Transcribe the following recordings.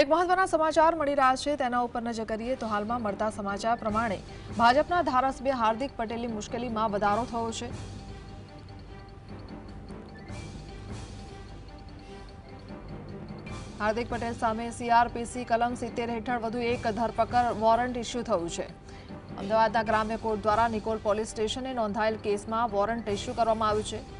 એક મહત્વના સમાચાર મળી રહ્યા છે, તેના ઉપર નજર કરીએ તો હાલમાં મળતા સમાચાર પ્રમાણે ભાજપના ધારાસભ્ય હાર્દિક પટેલની મુશ્કેલીમાં વધારો થયો છે. હાર્દિક પટેલ સામે સીઆરપીસી કલમ સિત્તેર હેઠળ વધુ એક ધરપકડ વોરંટ ઇસ્યુ થયું છે. અમદાવાદના ગ્રામ્ય કોર્ટ દ્વારા નિકોલ પોલીસ સ્ટેશને નોંધાયેલ કેસમાં વોરંટ ઇસ્યુ કરવામાં આવ્યું છે.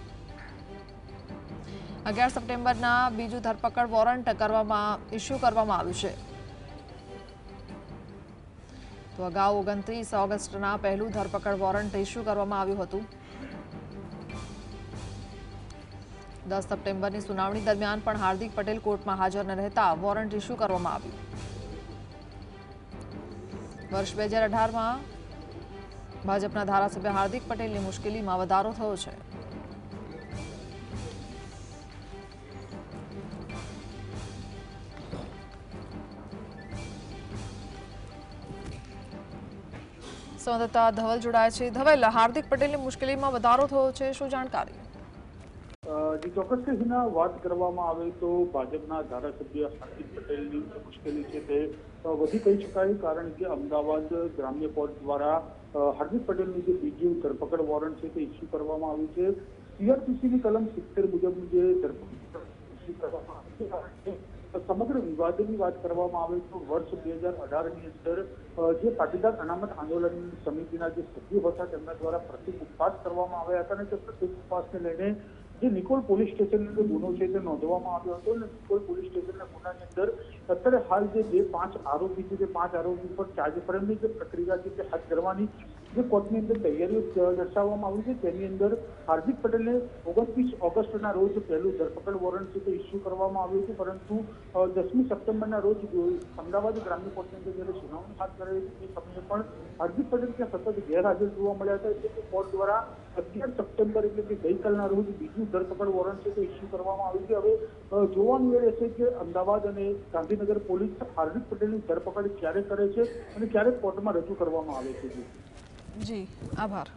અગિયાર સપ્ટેમ્બરના બીજું ધરપકડ વોરંટ કરવામાં ઇસ્યુ કરવામાં આવ્યું છે. તો અગાઉ ઓગણત્રીસ ઓગસ્ટના પહેલું ધરપકડ વોરંટ ઇસ્યુ કરવામાં આવ્યું હતું. દસ સપ્ટેમ્બરની સુનાવણી દરમિયાન પણ હાર્દિક પટેલ કોર્ટમાં હાજર ન રહેતા વોરંટ ઇસ્યુ કરવામાં આવ્યું. વર્ષ બે હજાર અઢારમાં ભાજપના ધારાસભ્ય હાર્દિક પટેલની મુશ્કેલીમાં વધારો થયો છે. સંવાદદાતા ધવલ જોડાય છે. ધવલ, હાર્દિક પટેલની મુશ્કેલીમાં વધારો થયો છે, શું જાણકારી? જે, ચોક્કસ કેસના વાત કરવામાં આવે તો ભાજપના ધારાસભ્ય હાર્દિક પટેલની જે મુશ્કેલી છે તે વધી કહી શકાય. કારણ કે અમદાવાદ ગ્રામ્ય કોર્ટ દ્વારા હાર્દિક પટેલની જે બીજું ધરપકડ વોરંટ છે તે ઇસ્યુ કરવામાં આવ્યું છે. સીઆરપીસીની કલમ સિત્તેર મુજબ જે ધરપકડ કરવામાં આવી છે. સમગ્ર વિવાદની વાત કરવામાં આવે તો વર્ષ બે હજાર અઢારની અંદર જે પાટીદાર અનામત આંદોલન સમિતિના જે સભ્યો હતા તેમના દ્વારા પ્રતિક ઉપવાસ કરવામાં આવ્યા હતા અને તે પ્રતિક ઉપવાસને લઈને જે નિકોલ પોલીસ સ્ટેશનનો જે ગુનો છે તે નોંધવામાં આવ્યો હતો અને નિકોલ પોલીસ સ્ટેશનના ગુનાની અંદર અત્યારે હાલ જે બે પાંચ આરોપી છે તે પાંચ આરોપી પર ચાર્જ ફ્રેમની જે પ્રક્રિયા છે તે હાથ ધરવાની જે કોર્ટની અંદર તૈયારીઓ દર્શાવવામાં આવી છે, તેની અંદર હાર્દિક પટેલને ઓગણત્રીસ ઓગસ્ટના રોજ પહેલું ધરપકડ વોરંટ છે તે ઇસ્યુ કરવામાં આવ્યું હતું પરંતુ દસમી સપ્ટેમ્બરના રોજ અમદાવાદ ગ્રામ્ય કોર્ટની અંદર જ્યારે સુનાવણી હાથ ધરાવી હતી તે સમયે પણ હાર્દિક પટેલ ત્યાં સતત ગેરહાજર જોવા મળ્યા હતા, એટલે કે કોર્ટ દ્વારા અગિયાર સપ્ટેમ્બર એટલે કે ગઈકાલના રોજ બીજું ધરપકડ વોરંટ છે તે ઇસ્યુ કરવામાં આવ્યું છે. હવે જોવાનું એ રહેશે કે અમદાવાદ અને ગાંધીનગર પોલીસ હાર્દિક પટેલની ધરપકડ ક્યારે કરે છે અને ક્યારે કોર્ટમાં રજૂ કરવામાં આવે છે? જી આભાર.